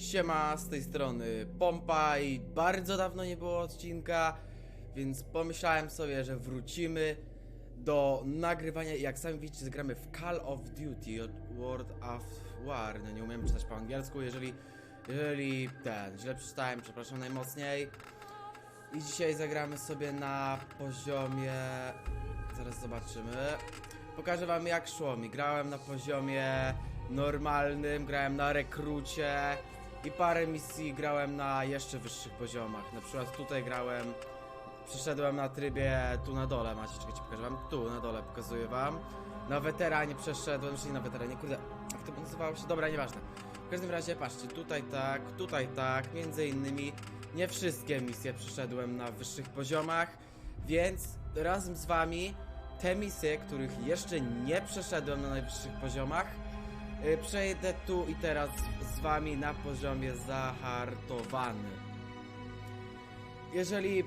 Siema, z tej strony Pompa i bardzo dawno nie było odcinka, więc pomyślałem sobie, że wrócimy do nagrywania i jak sami widzicie, zagramy w Call of Duty World of War. No nie umiem czytać po angielsku, jeżeli, jeżeli ten, źle przeczytałem, przepraszam najmocniej. I dzisiaj zagramy sobie na poziomie, zaraz zobaczymy. Pokażę wam jak szło mi. Grałem na poziomie normalnym, grałem na rekrucie i parę misji grałem na jeszcze wyższych poziomach. Na przykład tutaj grałem, przeszedłem na trybie tu na dole, macie, czekajcie, pokażę wam, tu na dole pokazuję wam. Na weteranie przeszedłem, czyli na weteranie, kurde, jak to nazywało się? Dobra, nieważne. W każdym razie, patrzcie, tutaj tak, tutaj tak, między innymi nie wszystkie misje przeszedłem na wyższych poziomach, więc razem z wami te misje, których jeszcze nie przeszedłem na najwyższych poziomach, przejdę tu i teraz z wami na poziomie zahartowanym. Jeżeli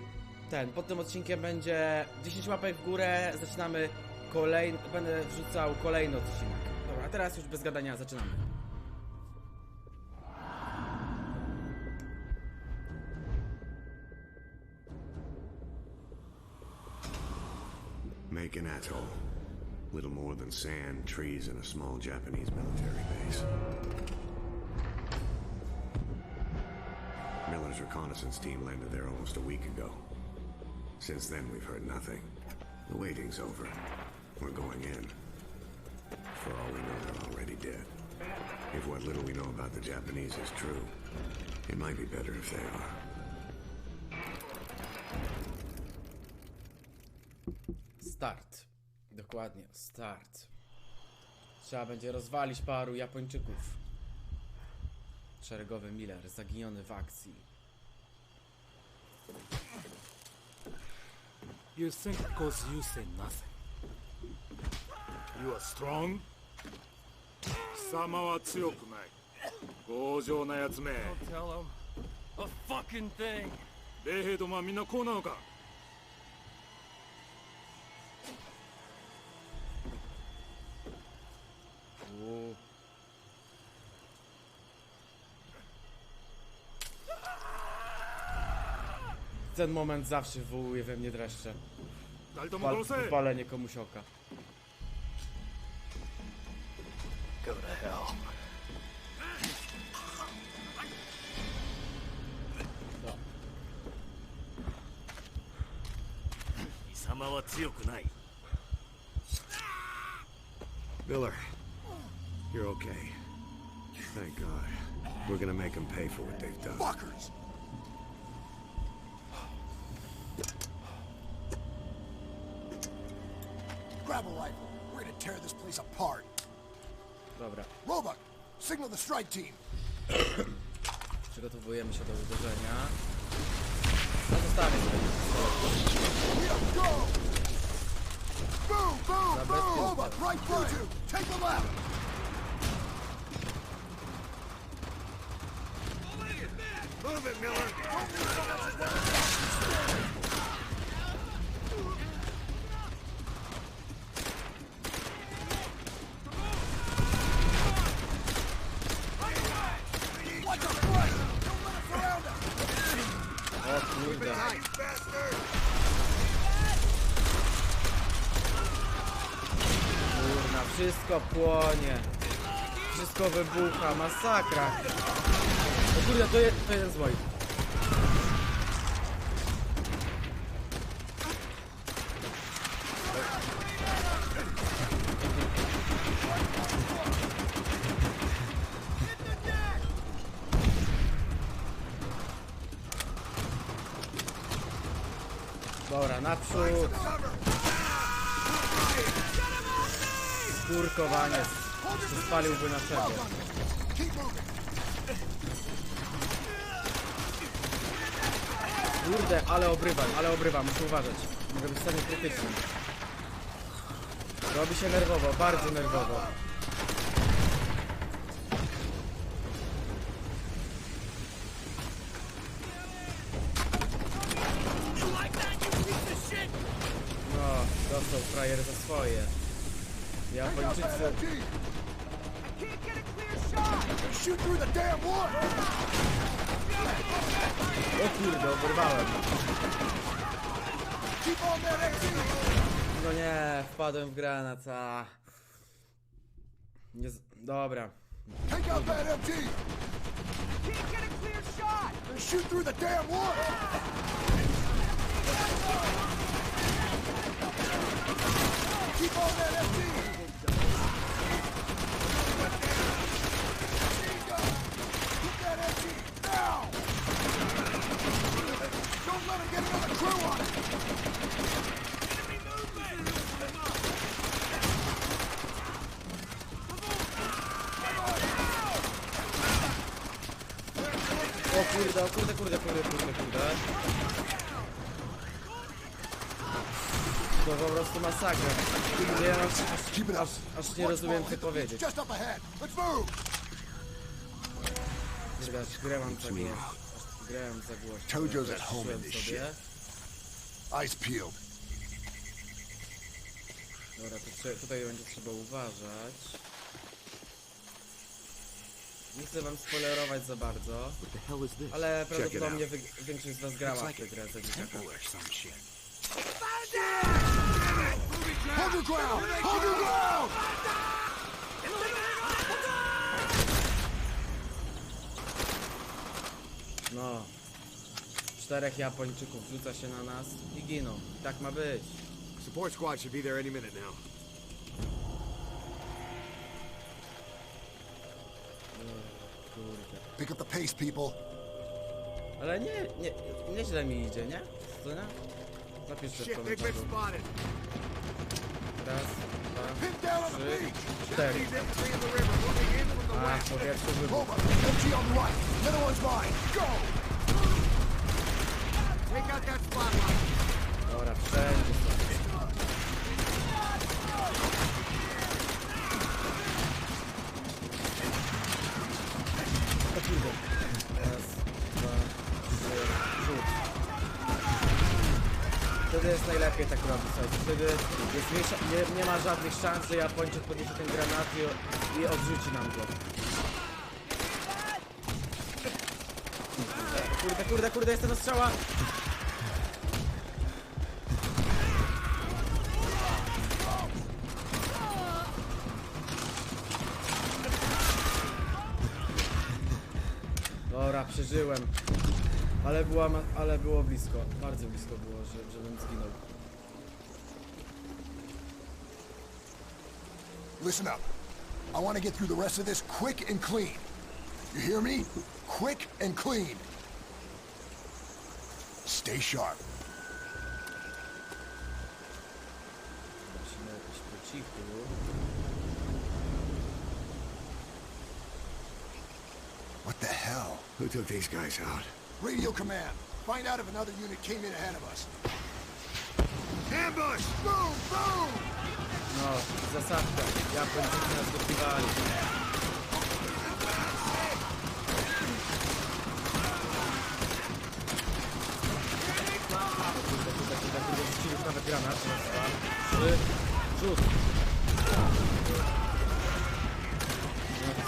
ten, pod tym odcinkiem będzie 10 łapek w górę, zaczynamy kolejny, będę wrzucał kolejny odcinek. Dobra, teraz już bez gadania zaczynamy. Macon Atoll. Little more than sand, trees, and a small Japanese military base. Miller's reconnaissance team landed there almost a week ago. Since then, we've heard nothing. The waiting's over. We're going in. For all we know, they're already dead. If what little we know about the Japanese is true, it might be better if they are. Start. Dokładnie, start. Trzeba będzie rozwalić paru Japończyków. Szeregowy Miller, zaginiony w akcji. You think because you say nothing. You are strong? 貴様は強くない強情なやつめ Don't tell him a fucking thing. 米兵どもはみんなこうなのか Ten moment zawsze wywołuje we mnie dreszcze. 二人とも Pal, 殺せ wypalenie komuś oka. Go to hell. No. 貴様は強くない。 Miller, you're okay. Thank God. We're gonna make them pay for what they've done. Fuckers! Tear this place apart. Dobra, Roebuck, signal the strike team. przygotowujemy się do uderzenia. No zostawię sobie. Yeah, go! Boom, boom, Dobra, boom! jest Roebuck, right through you. Take the left. Move it, Miller! Watch our flank. Don't let us surround us. O kurde. Kurna, wszystko płonie. Wszystko wybucha, masakra. O kurde, to, je, jeden z moich. Dobra, naprzód. Skurkowaniec. Spaliłby na szefie. Keep moving. Kurde, ale obrywam, ale obrywam, muszę uważać. Mogę być stanie krytycznym. Robi się nerwowo, bardzo nerwowo. No, dostał frajer za swoje. Japończycy... O kurde, oberwałem. No nie, wpadłem w granat, a... Nie z... Dobra. Shoot through the damn wall! Keep on that MG! Keep that MG now! Don't let him get another crew on it! O kurde, o kurde, kurde, kurde, kurde, kurde. To po prostu masakra. Nie, ja aż, aż, aż nie rozumiem co powiedzieć. Kurde, aż grę mam głośno. Mam za głośno. Tojo's at home in this sobie. Eyes peeled. Dobra, to trze- tutaj będzie trzeba uważać. Nie chcę wam spoilerować za bardzo, What the hell is this? ale prawdopodobnie wy- większość z was grała w tę grę za dzieciaka. Hold your ground! Hold your ground! No. Czterech Japończyków rzuca się na nas i giną. Tak ma być. Support squad should be there any minute now. Kurde. Pick up the pace, people. Ale nie, nie, nieźle mi idzie, nie? Co nie? Napiszcie w komentarzu. spotted. Raz, dwa, Pin down on the trzy, beach. cztery. Infantry in the river, moving in from the A, powietrze wybuch. Over. MG on the right. Other one's mine. Go! Dobra, wszędzie są. Raz, dwa, trzy, rzut. Wtedy jest najlepiej tak robić. Wtedy jest mniejsza, nie, nie ma żadnych szans, że Japończyk podniesie ten granat i, i odrzuci nam go. Kurde, kurde, kurde, jest ta strzała! Dobra, przeżyłem. Ale, była, ale było blisko. Bardzo blisko było, że, żebym zginął. Listen up. I want to get through the rest of this quick and clean. You hear me? Quick and clean. Stay sharp. Po cichu. What the hell? Who took these guys out? Radio command. Find out if another unit came in ahead of us. Ambush! Boom! Boom! No, zasadka. Japończycy nas dokiwali. Kurde, kurde, kurde, kurde, rzucili już nawet granat. Raz, dwa, trzy, rzut.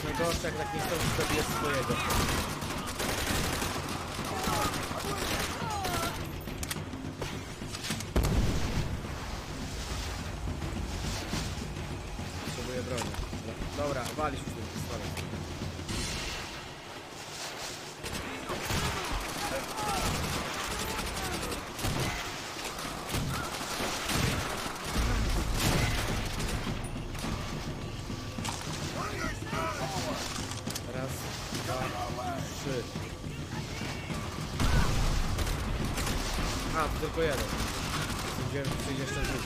Najgorsze, jak tak nie chcą zabijać swojego. Potrzebuję broni. Dobra, walisz już tym trzy. A, to tylko jeden. Sądziłem, że przyjdzie jeszcze dwóch.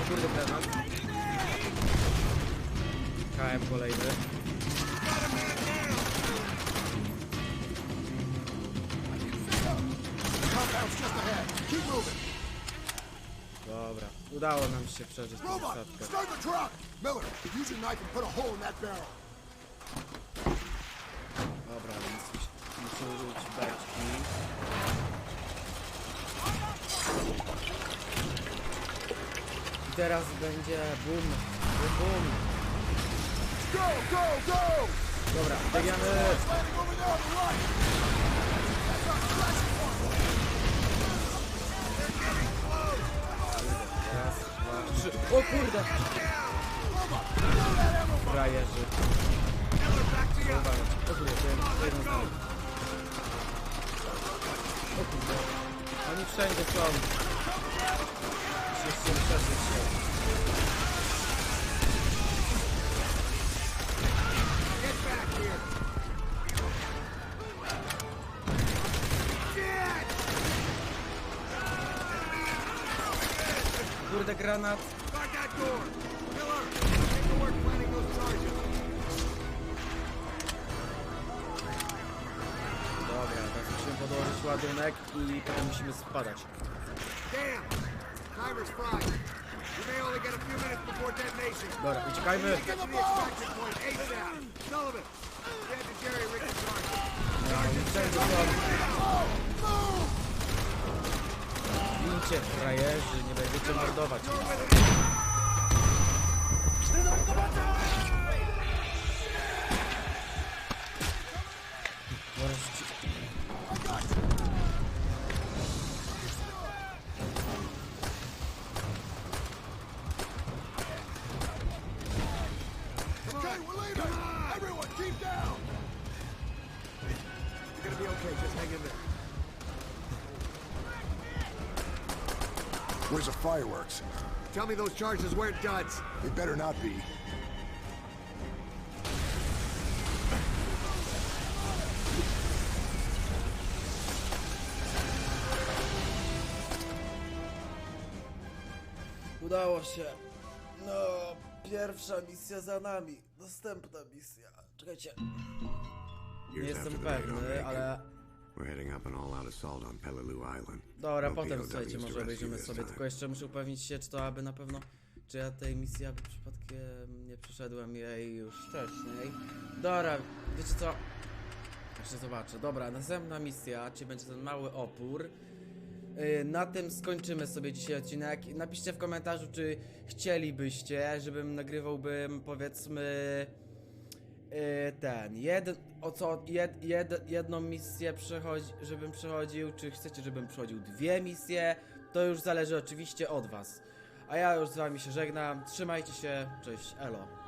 O kurde, granat. KM kolejny. Compound's just ahead. Keep moving. Dobra, udało nam się przeżyć tę barrel. Dobra, więc mus- muszę użyć beczki. I teraz będzie bum, bum, bum. Go, go, go! Dobra, biegamy. O kurde! Frajerzy. Uwaga. O kurde, to jeden- z nami. O kurde. Oni wszędzie są. Muszę się przeżyć się. Kurde, granat. Dobra, teraz musimy podłożyć ładunek i potem musimy spadać. Damn! Timer's fried. You may only get a few minutes before detonation. Dobra, uciekajmy. Get to the extraction point ASAP. Sullivan, get to Jerry Rick's target. No, oni wszędzie są. Bijcie, frajerzy, nie będziecie mordować. Okay. Just hang in there. Where's the fireworks? Tell me those charges weren't duds. They better not be. Udało się. No, pierwsza misja za nami. Następna misja. Czekajcie, nie jestem pewny, ale... Dobra, potem słuchajcie, może obejrzymy sobie, tylko jeszcze muszę upewnić się, czy to aby na pewno, czy ja tej misji aby przypadkiem nie przeszedłem jej już wcześniej. Dobra, wiecie co? Jeszcze zobaczę. Dobra, następna misja, czyli będzie ten mały opór. Yy, Na tym skończymy sobie dzisiaj odcinek. Napiszcie w komentarzu, czy chcielibyście, żebym nagrywałbym powiedzmy yy, ten, jeden, o co, jed, jed, jedną misję przechodzi, żebym przechodził, czy chcecie, żebym przechodził dwie misje, to już zależy oczywiście od was. A ja już z wami się żegnam, trzymajcie się, cześć, elo.